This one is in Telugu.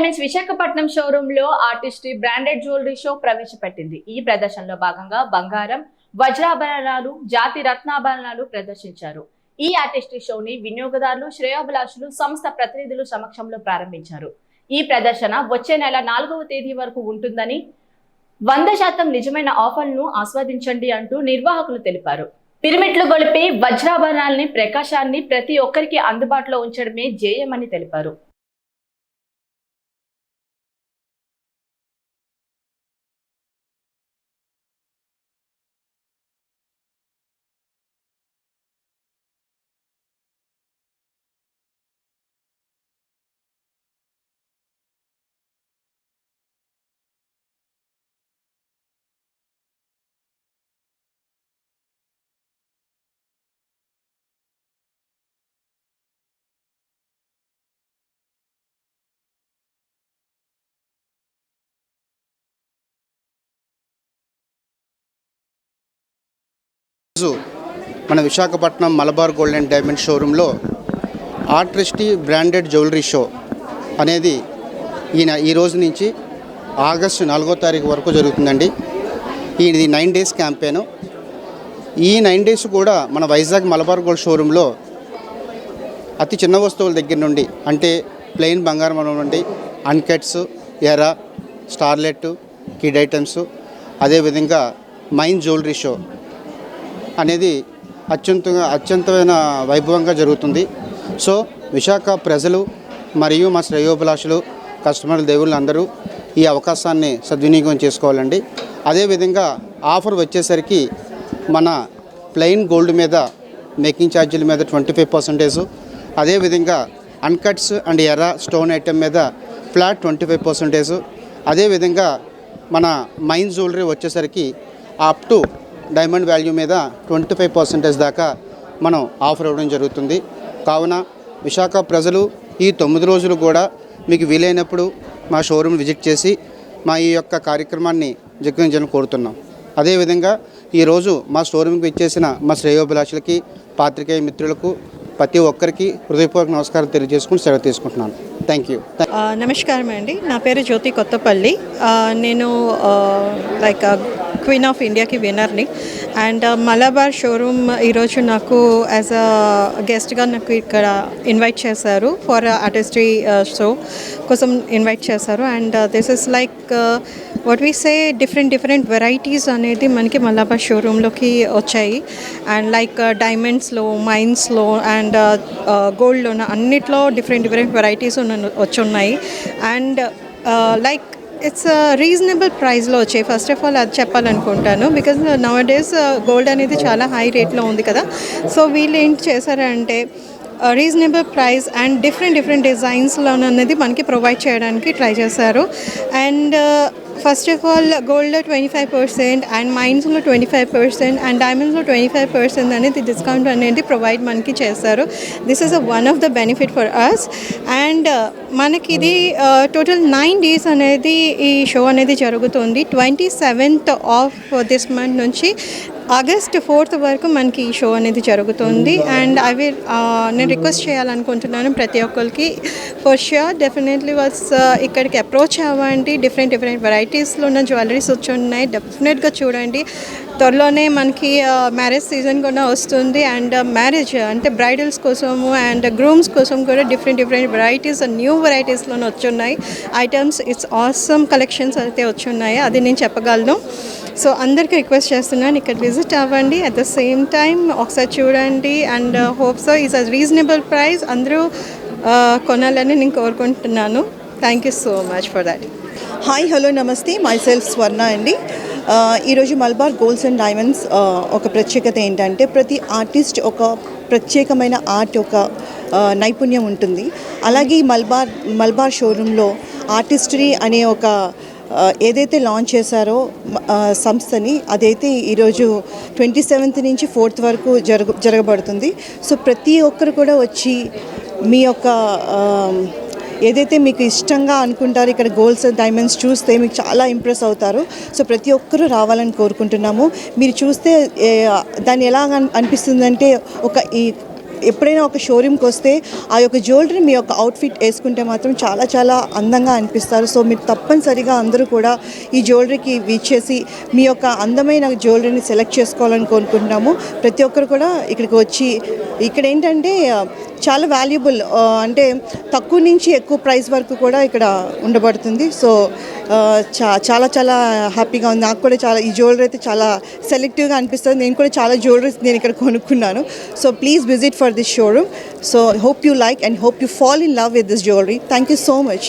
డైమండ్స్ విశాఖపట్నం షోరూమ్లో ఆర్టిస్ట్ బ్రాండెడ్ జ్యువెలరీ షో ప్రవేశపెట్టింది. ఈ ప్రదర్శనలో భాగంగా బంగారం వజ్రాభరణాలు జాతి రత్నాభరణాలు ప్రదర్శించారు. ఈ ఆర్టిస్ట్ షోని వినియోగదారులు శ్రేయోభిలాషులు సంస్థ ప్రతినిధులు సమక్షంలో ప్రారంభించారు. ఈ ప్రదర్శన వచ్చే నెల నాలుగవ తేదీ వరకు ఉంటుందని వంద శాతం నిజమైన ఆఫర్లను ఆస్వాదించండి అంటూ నిర్వాహకులు తెలిపారు. పిరమిడ్లు గొలిపి వజ్రాభరణాలని ప్రకాశాన్ని ప్రతి ఒక్కరికి అందుబాటులో ఉంచడమే జేయమని తెలిపారు. ఈరోజు మన Visakhapatnam Malabar gold and diamond షోరూంలో ఆర్ట్రిస్టీ బ్రాండెడ్ జ్యువెలరీ షో అనేది ఈయన ఈ రోజు నుంచి ఆగస్టు నాలుగో తారీఖు వరకు జరుగుతుందండి. ఇది నైన్ డేస్ క్యాంపెయిన్. ఈ నైన్ డేస్ కూడా మన వైజాగ్ మలబార్ గోల్డ్ షోరూంలో అతి చిన్న వస్తువుల దగ్గర నుండి అంటే ప్లెయిన్ బంగారం నుండి uncuts era starlet kid items అదేవిధంగా మైన్ జ్యువెలరీ షో అనేది అత్యంతంగా అత్యంతమైన వైభవంగా జరుగుతుంది. సో విశాఖ ప్రజలు మరియు మా శ్రేయోభిలాషులు కస్టమర్లు దేవుళ్ళు అందరూ ఈ అవకాశాన్ని సద్వినియోగం చేసుకోవాలండి. అదేవిధంగా ఆఫర్ వచ్చేసరికి మన ప్లెయిన్ గోల్డ్ మీద మేకింగ్ ఛార్జీల మీద ట్వంటీ ఫైవ్ పర్సెంటేజ్. అదేవిధంగా అన్కట్స్ అండ్ ఎర్ర స్టోన్ ఐటెం మీద ఫ్లాట్ ట్వంటీ ఫైవ్ పర్సెంటేజ్. అదేవిధంగా మన మైన్ జ్యువెలరీ వచ్చేసరికి అప్ టు డైమండ్ వాల్యూ మీద ట్వంటీ ఫైవ్ పర్సెంటేజ్ దాకా మనం ఆఫర్ ఇవ్వడం జరుగుతుంది. కావున విశాఖ ప్రజలు ఈ తొమ్మిది రోజులు కూడా మీకు వీలైనప్పుడు మా షోరూమ్ విజిట్ చేసి మా ఈ యొక్క కార్యక్రమాన్ని జగ్గించాలని కోరుతున్నాం. అదేవిధంగా ఈరోజు మా షోరూమ్కి ఇచ్చేసిన మా శ్రేయోభిలాషులకి పాత్రికేయ మిత్రులకు ప్రతి ఒక్కరికి హృదయపూర్వక నమస్కారం తెలియజేసుకుని సెలవు తీసుకుంటున్నాను. Thank you. నమస్కారం అండి. నా పేరు జ్యోతి కొత్తపల్లి. నేను లైక్ క్వీన్ ఆఫ్ ఇండియాకి విన్నర్ని అండ్ మలబార్ షోరూమ్ ఈరోజు నాకు యాజ్ అ గెస్ట్గా నాకు ఇక్కడ ఇన్వైట్ చేశారు ఫర్ ఆర్టిస్ట్రీ షో కోసం ఇన్వైట్ చేశారు. And this is like what we say different different varieties అనేది మనకి మలబార్ షోరూంలోకి వచ్చాయి. అండ్ లైక్ డైమండ్స్లో మైన్స్లో అండ్ గోల్డ్లో అన్నిట్లో డిఫరెంట్ డిఫరెంట్ వెరైటీస్ ఉన్న వచ్చి ఉన్నాయి అండ్ లైక్ ఇట్స్ రీజనబుల్ ప్రైస్లో వచ్చాయి. ఫస్ట్ ఆఫ్ ఆల్ అది చెప్పాలనుకుంటాను. బికాజ్ నవ డేస్ గోల్డ్ అనేది చాలా హై రేట్లో ఉంది కదా. సో వీళ్ళు ఏంటి చేశారంటే reasonable price and different different డిజైన్స్లో అనేది మనకి ప్రొవైడ్ చేయడానికి ట్రై చేశారు. అండ్ ఫస్ట్ ఆఫ్ ఆల్ గోల్డ్లో ట్వంటీ ఫైవ్ పర్సెంట్ అండ్ మైన్స్లో ట్వంటీ ఫైవ్ పర్సెంట్ అండ్ డైమండ్స్లో ట్వంటీ ఫైవ్ పర్సెంట్ అనేది డిస్కౌంట్ అనేది ప్రొవైడ్ మనకి చేస్తారు. This is a one of the benefit for us and మనకి ఇది టోటల్ నైన్ డేస్ అనేది ఈ షో అనేది జరుగుతుంది. Twenty seventh of this month నుంచి ఆగస్ట్ ఫోర్త్ వరకు మనకి ఈ షో అనేది జరుగుతుంది. అండ్ ఐ విల్ నేను రిక్వెస్ట్ చేయాలనుకుంటున్నాను ప్రతి ఒక్కరికి. ఫర్ షూర్ డెఫినెట్లీ వాస్ ఇక్కడికి అప్రోచ్ అవ్వండి. డిఫరెంట్ డిఫరెంట్ వెరైటీస్లో ఉన్న జ్యువెలరీస్ వచ్చి ఉన్నాయి. డెఫినెట్గా చూడండి. త్వరలోనే మనకి మ్యారేజ్ సీజన్ కూడా వస్తుంది అండ్ మ్యారేజ్ అంటే బ్రైడల్స్ కోసము అండ్ గ్రూమ్స్ కోసం కూడా డిఫరెంట్ డిఫరెంట్ వెరైటీస్ న్యూ వెరైటీస్లోనే వచ్చున్నాయి. ఐటమ్స్ ఇట్స్ ఆసమ్ కలెక్షన్స్ అయితే వచ్చున్నాయి. అది నేను చెప్పగలను. సో అందరికీ రిక్వెస్ట్ చేస్తున్నాను ఇక్కడ విజిట్ అవ్వండి. అట్ ద సేమ్ టైం ఒకసారి చూడండి and hope so is a reasonable price అందరూ కొనాలని నేను కోరుకుంటున్నాను. Thank you so much for that hi hello నమస్తే. మై సెల్ఫ్ స్వర్ణ అండి. ఈరోజు మల్బార్ గోల్డ్స్ అండ్ డైమండ్స్ ఒక ప్రత్యేకత ఏంటంటే ప్రతి ఆర్టిస్ట్ ఒక ప్రత్యేకమైన ఆర్ట్ ఒక నైపుణ్యం ఉంటుంది. అలాగే ఈ మల్బార్ మల్బార్ షోరూంలో ఆర్టిస్టరీ అనే ఒక ఏదైతే లాంచ్ చేశారో సంస్థని అదైతే ఈరోజు ట్వంటీ సెవెంత్ నుంచి ఫోర్త్ వరకు జరగ జరగబడుతుంది. సో ప్రతి ఒక్కరు కూడా వచ్చి మీ యొక్క ఏదైతే మీకు ఇష్టంగా అనుకుంటారో ఇక్కడ గోల్డ్స్ డైమండ్స్ చూస్తే మీకు చాలా ఇంప్రెస్ అవుతారు. సో ప్రతి ఒక్కరూ రావాలని కోరుకుంటున్నాము. మీరు చూస్తే దాన్ని ఎలా అనిపిస్తుందంటే ఒక ఈ ఎప్పుడైనా ఒక షోరూమ్కి వస్తే ఆ యొక్క జ్యువెలరీ మీ యొక్క అవుట్ఫిట్ వేసుకుంటే మాత్రం చాలా చాలా అందంగా అనిపిస్తారు. సో మీరు తప్పనిసరిగా అందరూ కూడా ఈ జ్యువెలరీకి విచ్చేసి మీ యొక్క అందమైన జ్యువెలరీని సెలెక్ట్ చేసుకోవాలని కోరుకుంటున్నాము. ప్రతి ఒక్కరు కూడా ఇక్కడికి వచ్చి ఇక్కడ ఏంటంటే చాలా వాల్యుబుల్ uh, అంటే తక్కువ నుంచి ఎక్కువ ప్రైస్ వరకు కూడా ఇక్కడ ఉండబడుతుంది. సో uh, చా చాలా చాలా హ్యాపీగా ఉంది. నాకు కూడా చాలా ఈ జ్యువెలరీ అయితే చాలా సెలెక్టివ్గా అనిపిస్తుంది. నేను కూడా చాలా జ్యువెలరీస్ నేను ఇక్కడ కొనుక్కున్నాను. So please visit for this showroom so hope you like and hope you fall in love with this jewellery thank you so much